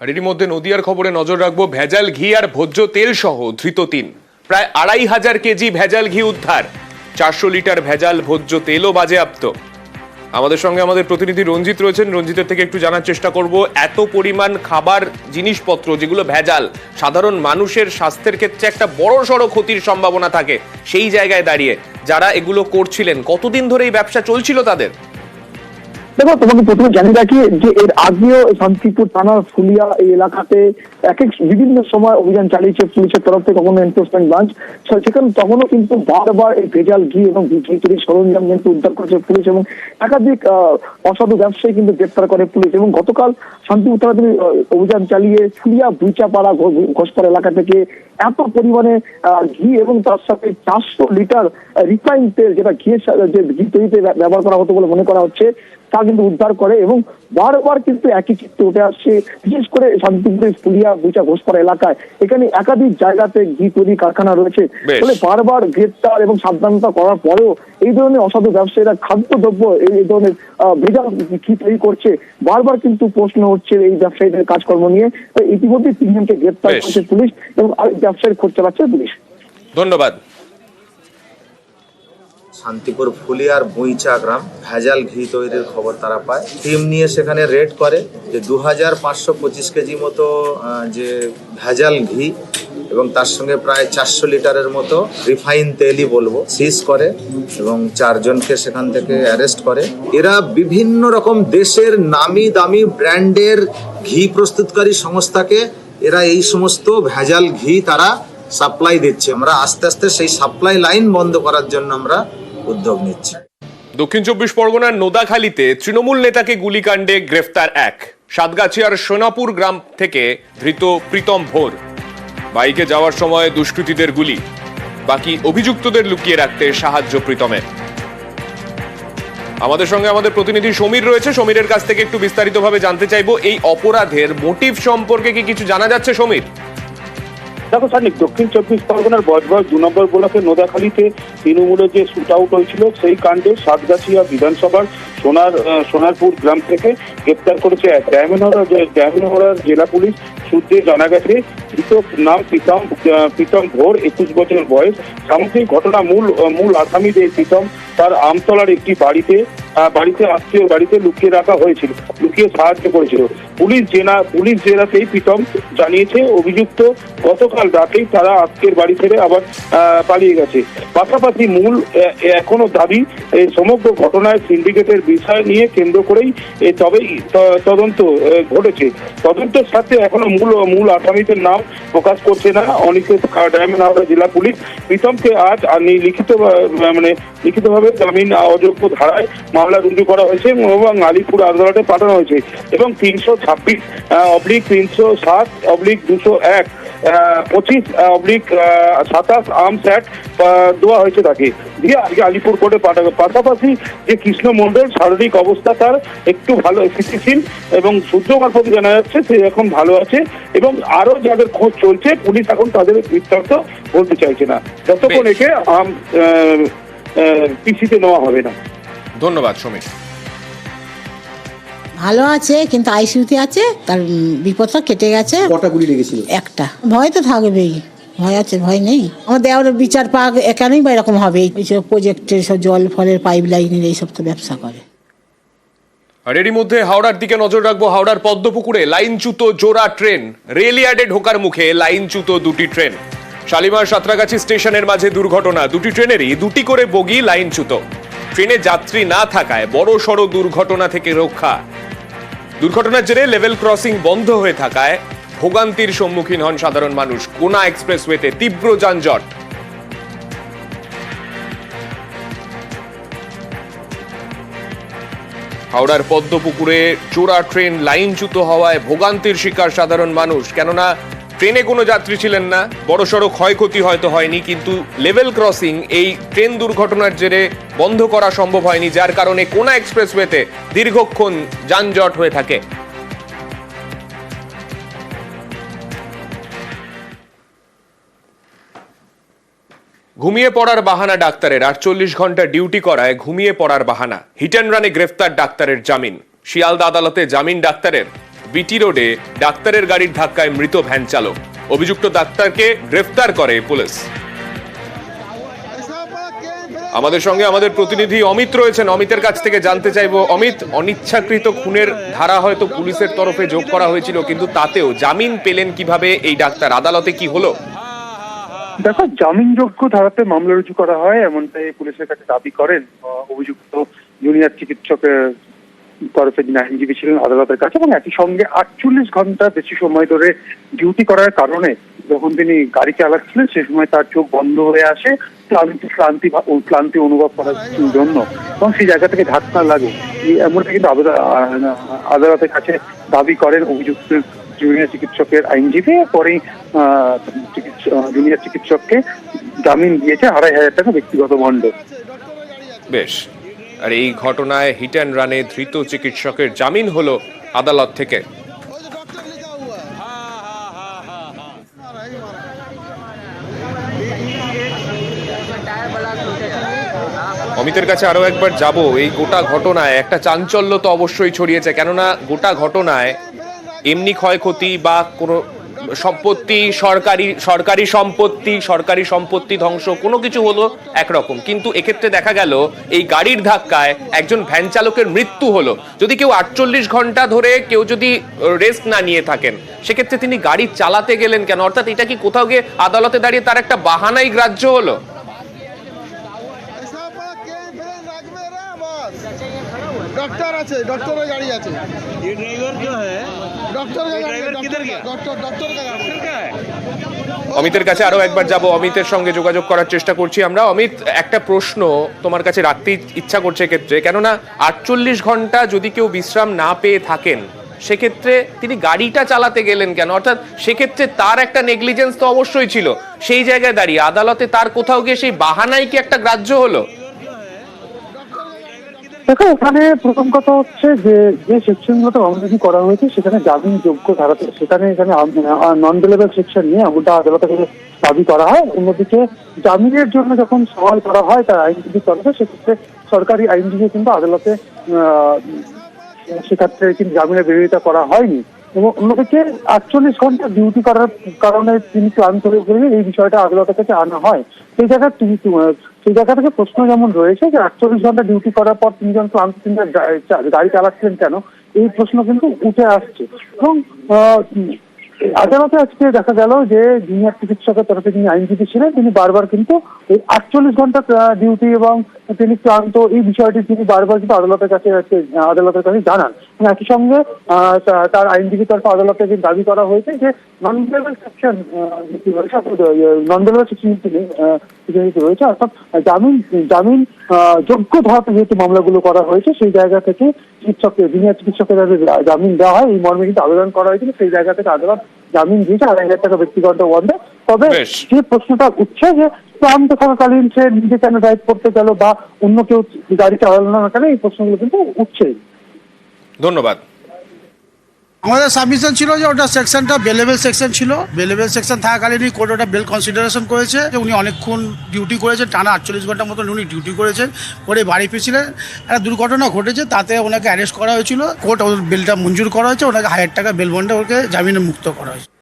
আর এরই মধ্যে নদিয়ার খবরে নজর রাখব ভেজাল ঘি আর ভোজ্য তেল সহ ধৃত তিন। প্রায় আড়াই হাজার কেজি ভেজাল ঘি উদ্ধার। চারশো লিটার ভেজাল ভোজ্য তেলও বাজেয়াপ্ত। আমাদের সঙ্গে আমাদের প্রতিনিধি রঞ্জিত রয়েছেন। রঞ্জিতের থেকে একটু জানার চেষ্টা করব, এত পরিমাণ খাবার, জিনিসপত্র যেগুলো ভেজাল, সাধারণ মানুষের স্বাস্থ্যের ক্ষেত্রে একটা বড় সড়ো ক্ষতির সম্ভাবনা থাকে সেই জায়গায় দাঁড়িয়ে। যারা এগুলো করছিলেন, কতদিন ধরে এই ব্যবসা চলছিল তাদের? দেখো তোমাকে প্রথমে জানিয়ে রাখি যে এর আগেও শান্তিপুর থানার ফুলিয়া এই এলাকাতে এক এক বিভিন্ন সময় অভিযান চালিয়েছে পুলিশের তরফ থেকে কখনো এনফোর্সমেন্ট ব্রাঞ্চ সেখানে তখনও কিন্তু বারবার এই ভেজাল ঘি এবং ঘি তৈরির সরঞ্জাম কিন্তু উদ্ধার করেছে পুলিশ এবং একাধিক অসাধু ব্যবসায়ী কিন্তু গ্রেপ্তার করে পুলিশ এবং গতকাল শান্তিপুর থানা আহ, অভিযান চালিয়ে ফুলিয়া বুইচাপাড়া ঘোষপাড়া এলাকা থেকে এত পরিমাণে ঘি এবং তার সাথে চারশো লিটার রিফাইন তেল যেটা ঘিয়ের যে ঘি তৈরিতে ব্যবহার করা হতো বলে মনে করা হচ্ছে তা কিন্তু উদ্ধার করে এবং বারবার কিন্তু একই চিত্র উঠে আসছে বিশেষ করে শান্তিপুরের ফুলিয়া বুচা ঘোষপাড়া এলাকায়। এখানে একাধিক জায়গাতে ঘি তৈরি কারখানা রয়েছে। ফলে বারবার গ্রেপ্তার এবং সাবধানতা করার পরেও এই ধরনের অসাধু ব্যবসায়ীরা খাদ্যদ্রব্য এই এই ধরনের ভেজাল ঘি তৈরি করছে। বারবার কিন্তু প্রশ্ন হচ্ছে এই ব্যবসায়ীদের কাজকর্ম নিয়ে। তো ইতিমধ্যে তিনজনকে গ্রেপ্তার। করেছে পুলিশ এবং আরেক ব্যবসায়ীর খোঁজ চালাচ্ছে পুলিশ। ধন্যবাদ। শান্তিপুর ফুলিয়ার বুইচা গ্রাম, ভেজাল ঘি তৈরির খবর তারা পায়। টিম নিয়ে সেখানে রেড করে যে দু হাজার পাঁচশো পঁচিশ কেজি মতো যে ভেজাল ঘি এবং তার সঙ্গে প্রায় চারশো লিটারের মতো রিফাইন তেলই বলব, সিজ করে এবং চারজনকে সেখান থেকে অ্যারেস্ট করে। এরা বিভিন্ন রকম দেশের নামি দামি ব্র্যান্ডের ঘি প্রস্তুতকারী সংস্থাকে এরা এই সমস্ত ভেজাল ঘি তারা সাপ্লাই দিচ্ছে। আমরা আস্তে আস্তে সেই সাপ্লাই লাইন বন্ধ করার জন্য আমরা উদ্যোগ নিচ্ছি। দক্ষিণ চব্বিশ পরগনার নোদাখালীতে তৃণমূল নেতাকে গুলিকাণ্ডে গ্রেফতার এক। সাতগাছিয়ার সোনাপুর গ্রাম থেকে ধৃত প্রীতম ভোর। বাইকে যাওয়ার সময় দুষ্কৃতীদের গুলি। বাকি অভিযুক্তদের লুকিয়ে রাখতে সাহায্য প্রীতমের। আমাদের সঙ্গে আমাদের প্রতিনিধি সমীর রয়েছে। সমীরের কাছ থেকে একটু বিস্তারিতভাবে জানতে চাইব, এই অপরাধের মোটিভ সম্পর্কে কি কিছু জানা যাচ্ছে সমীর? দেখো সানিক দক্ষিণ চব্বিশ পরগনার বজবজ দু নম্বর ব্লকের নোদাখালীতে তৃণমূলের যে শুট আউট হয়েছিল, সেই কাণ্ডে সাতগাছিয়া বিধানসভার সোনার সোনারপুর গ্রাম থেকে গ্রেপ্তার করেছে এক। ডায়মন্ডহরার ডায়মন্ডহরার জেলা পুলিশ সূত্রে জানা গেছে ধৃত নাম প্রীতম প্রীতম ভোর একুশ বছর বয়স। সামগ্রিক ঘটনা মূল মূল আসামিদের প্রীতম তার আমতলার একটি বাড়িতে বাড়িতে আত্মীয় বাড়িতে লুকিয়ে রাখা হয়েছিল, লুকিয়ে সাহায্য করেছিল। পুলিশ জেলা পুলিশ জেলাতেই প্রীতম জানিয়েছে, অভিযুক্ত গতকাল রাতেই তারা আজকের বাড়ি ছেড়ে আবার পালিয়ে গেছে। পাশাপাশি মূল এখনও দাবি, এই সমগ্র ঘটনায় সিন্ডিকেটের বিষয় নিয়ে কেন্দ্র করেই তবেই তদন্ত ঘটেছে। তদন্তের সাথে এখনও মূল মূল আসামিদের নাম প্রকাশ করছে না। অনিকেত ডায়মন্ড হাওড়া জেলা পুলিশ প্রীতমকে আজ লিখিত মানে লিখিতভাবে জামিন অযোগ্য ধারায় মামলা রুজু করা হয়েছে এবং আলিপুর আদালতে পাঠানো হয়েছে এবং তিনশো ছাব্বিশ অবলিক তিনশো সাত অবলিক দুশো এক পঁচিশ অবলিক সাতাশ আর্মস অ্যাক্ট দেওয়া হয়েছে তাকে। দিয়ে আজকে আলিপুর কোর্টে পাঠাবে পাশাপাশি যে কৃষ্ণ মণ্ডল শারীরিক অবস্থা তার একটু ভালো স্থিতিশীল এবং সূত্র মারফত জানা যাচ্ছে সে এখন ভালো আছে এবং আরও যাদের খোঁজ চলছে পুলিশ এখন তাদের বৃত্তান্ত বলতে চাইছে না। যতক্ষণ একে আম পিসিতে নেওয়া হবে না। ধন্যবাদ সমীর। ভালো আছে কিন্তু আইসিইউতে আছে তার বিপদটা কেটে গেছে। কটা গুলি লেগেছিল? একটা। ভয় তো থাকবেই। ভয় আছে ভয় নেই। আমার দেওয়ার বিচার পাক এখানেই বা এরকম হবে। এইসব প্রজেক্টের সব জল ফলের পাইপ লাইনের এইসব তো ব্যবসা করে। আর এরই মধ্যে হাওড়ার দিকে নজর রাখব হাওড়ার পদ্মপুকুরে লাইনচ্যুত জোড়া ট্রেন। রেলিয়ার্ডে ঢোকার মুখে লাইনচ্যুত দুটি ট্রেন। শালিমার সাঁতরাগাছি স্টেশনের মাঝে দুর্ঘটনা। দুটি ট্রেনেরই দুটি করে বগি লাইনচ্যুত ট্রেনে যাত্রী না থাকায় বড় সড় দুর্ঘটনা থেকে রক্ষা। দুর্ঘটনার জেরে লেভেল ক্রসিং বন্ধ হয়ে থাকায় ভোগান্তির সম্মুখীন হন সাধারণ মানুষ। কোনা এক্সপ্রেসওয়েতে তীব্র যানজট। হাওড়ার পদ্মপুকুরে চোরা ট্রেন লাইনচ্যুত হওয়ায় ভোগান্তির শিকার সাধারণ মানুষ। কেননা ট্রেনে কোনো যাত্রী ছিলেন না। বড়সড় ক্ষয়ক্ষতি হয়তো হয়নি, কিন্তু লেভেল ক্রসিং এই ট্রেন দুর্ঘটনার জেরে বন্ধ করা সম্ভব হয়নি, যার কারণে কোনা এক্সপ্রেসওয়েতে দীর্ঘক্ষণ যানজট হয়ে থাকে। ঘুমিয়ে পড়ার বাহানা ডাক্তারের, আটচল্লিশ ঘণ্টা ডিউটি করায় ঘুমিয়ে পড়ার বাহানা। হিট অ্যান্ড রানে গ্রেফতার ডাক্তারের জামিন। শিয়ালদা আদালতে জামিন ডাক্তারের। বিটি রোডে ডাক্তারের গাড়ির ধাক্কায় মৃত ভ্যান চালক। অভিযুক্ত ডাক্তারকে গ্রেফতার করে পুলিশ। আমাদের সঙ্গে আমাদের প্রতিনিধি অমিত রয়েছেন। অমিতের কাছ থেকে জানতে চাইব, অমিত, অনিচ্ছাকৃত খুনের ধারা হয়তো পুলিশের তরফে যোগ করা হয়েছিল, কিন্তু তাতেও জামিন পেলেন কীভাবে? এই ডাক্তার আদালতে কি হলো? দেখো, জামিনযোগ্য ধারাতে মামলা রুজু করা হয়, এমনটাই পুলিশের কাছে দাবি করেন, অভিযুক্ত জুনিয়র চিকিৎসকের তরফে যিনি আইনজীবী ছিলেন আদালতের কাছে এবং একই সঙ্গে আটচল্লিশ ঘণ্টা বেশি সময় ধরে ডিউটি করার কারণে যখন তিনি গাড়ি চালাচ্ছিলেন সে সময় তার চোখ বন্ধ হয়ে আসে ক্লান্তি ক্লান্তি ক্লান্তি অনুভব করার জন্য। এবং সেই জায়গা থেকে ধাক্কা লাগে। এমনটা কিন্তু আদালতের কাছে দাবি করেন অভিযুক্ত জুনিয়র চিকিৎসকের আইনজীবী আহ, জুনিয়র চিকিৎসককে জামিন দিয়েছে আড়াই হাজার টাকা ব্যক্তিগত বন্ড। বেশ। আর এই ঘটনায় হিট অ্যান্ড রানে ধৃত চিকিৎসকের জামিন হল আদালত থেকে। অমিতের কাছে আরও একবার যাব। এই গোটা ঘটনায় একটা চাঞ্চল্য তো অবশ্যই ছড়িয়েছে, কেননা গোটা ঘটনায় এমনি ক্ষয়ক্ষতি বা কোনো সম্পত্তি, সরকারি সরকারি সম্পত্তি সরকারি সম্পত্তি ধ্বংস, কোনো কিছু হলো একরকম। কিন্তু এক্ষেত্রে দেখা গেল, এই গাড়ির ধাক্কায় একজন ভ্যান চালকের মৃত্যু হলো। যদি কেউ আটচল্লিশ ঘণ্টা ধরে কেউ যদি রেস্ট না নিয়ে থাকেন, সেক্ষেত্রে তিনি গাড়ি চালাতে গেলেন কেন? অর্থাৎ এটা কি কোথাও গিয়ে আদালতে দাঁড়িয়ে তার একটা বাহানাই গ্রাহ্য হলো? डॉक्टर আছে डॉक्टर गाड़ी আছে ये ड्राइवर जो है डॉक्टर का ये गाड़ी ड्राइवर किधर गया? डॉक्टर डॉक्टर का गाड़ी डॉक्टर का है অমিতের কাছে আরো একবার যাব অমিতের সঙ্গে যোগাযোগ করার চেষ্টা করছি আমরা অমিত একটা প্রশ্ন তোমার কাছে রাখতে ইচ্ছা করছে ক্ষেত্রে কেননা আটচল্লিশ ঘন্টা যদি কেউ বিশ্রাম না পেয়ে থাকেন সেক্ষেত্রে তিনি গাড়িটা চালাতে গেলেন কেন অর্থাৎ সেক্ষেত্রে তার একটা নেগলিজেন্স তো অবশ্যই ছিল সেই জায়গায় দাঁড়িয়ে আদালতে তার কোথাও গিয়ে সেই বাহানাই কি একটা গ্রাহ্য হলো দেখো ওখানে প্রথম কথা হচ্ছে যে যে সেকশনগুলোতে অবনতি করা হয়েছে, সেখানে জামিন যোগ্য ধারাতে, সেখানে এখানে নন বেলেবল সেকশন নিয়ে আমরা আদালত থেকে দাবি করা হয়। অন্যদিকে জামিনের জন্য যখন সওয়াল করা হয় তার আইনজীবী তরফে সেক্ষেত্রে সরকারি আইনজীবী কিন্তু আদালতে সেক্ষেত্রে কিন্তু জামিনের বিরোধিতা করা হয়নি। এবং আটচল্লিশ ঘণ্টা ডিউটি করার কারণে তিনি ক্লান্ত হয়ে গেলেন, এই বিষয়টা আদালতের কাছে আনা হয়। সেই জায়গায় তিনি, সেই জায়গা থেকে প্রশ্ন যেমন রয়েছে যে আটচল্লিশ ঘণ্টা ডিউটি করার পর তিনি যখন ক্লান্ত, তিনি গাড়ি চালাচ্ছিলেন কেন? এই প্রশ্ন কিন্তু উঠে আসছে। এবং আদালতে আজকে দেখা গেল যে জুনিয়র চিকিৎসকের তরফে যিনি আইনজীবী ছিলেন, তিনি বারবার কিন্তু এই আটচল্লিশ ঘণ্টা ডিউটি এবং তিনি ক্লান্ত, এই বিষয়টি তিনি বারবার কিন্তু আদালতের কাছে আদালতের কাছে জানান। একই সঙ্গে তার আইনজীবী তরফে আদালতে যে দাবি করা হয়েছে যে non bailable section non bailable section রয়েছে। অর্থাৎ জামিন জামিন যোগ্য ধারাতে যেহেতু মামলাগুলো করা হয়েছে, সেই জায়গা থেকে চিকিৎসক জুনিয়র চিকিৎসকের যাতে জামিন দেওয়া হয়, এই মর্মে কিন্তু আবেদন করা হয়েছিল, সেই জায়গা থেকে আদালত জামিন দিয়েছে। আড়াই হাজার টাকা ব্যক্তিগত বন্ধে তবে যে প্রশ্নটা উঠছে যে ক্লান্ত থাকাকালীন সে নিজে কেন ড্রাইভ করতে গেল বা অন্য কেউ গাড়ি চালালো না কেন এই প্রশ্নগুলো কিন্তু উঠছে ধন্যবাদ। আমাদের সাবমিশন ছিল যে ওটা সেকশনটা বেলেবেল সেকশন ছিল। বেলেবেল সেকশন থাকাকালীনই কোর্ট ওটা বেল কনসিডারেশন করেছে যে উনি অনেকক্ষণ ডিউটি করেছেন টানা আটচল্লিশ ঘণ্টার মতন উনি ডিউটি করেছেন করে বাড়ি ফিরছিলেন। একটা দুর্ঘটনা ঘটেছে তাতে ওনাকে অ্যারেস্ট করা হয়েছিল। কোর্ট ওর বেলটা মঞ্জুর করা হয়েছে ওনাকে হাজার টাকা বেল বন্ডে ওকে জামিনে মুক্ত করা হয়েছে।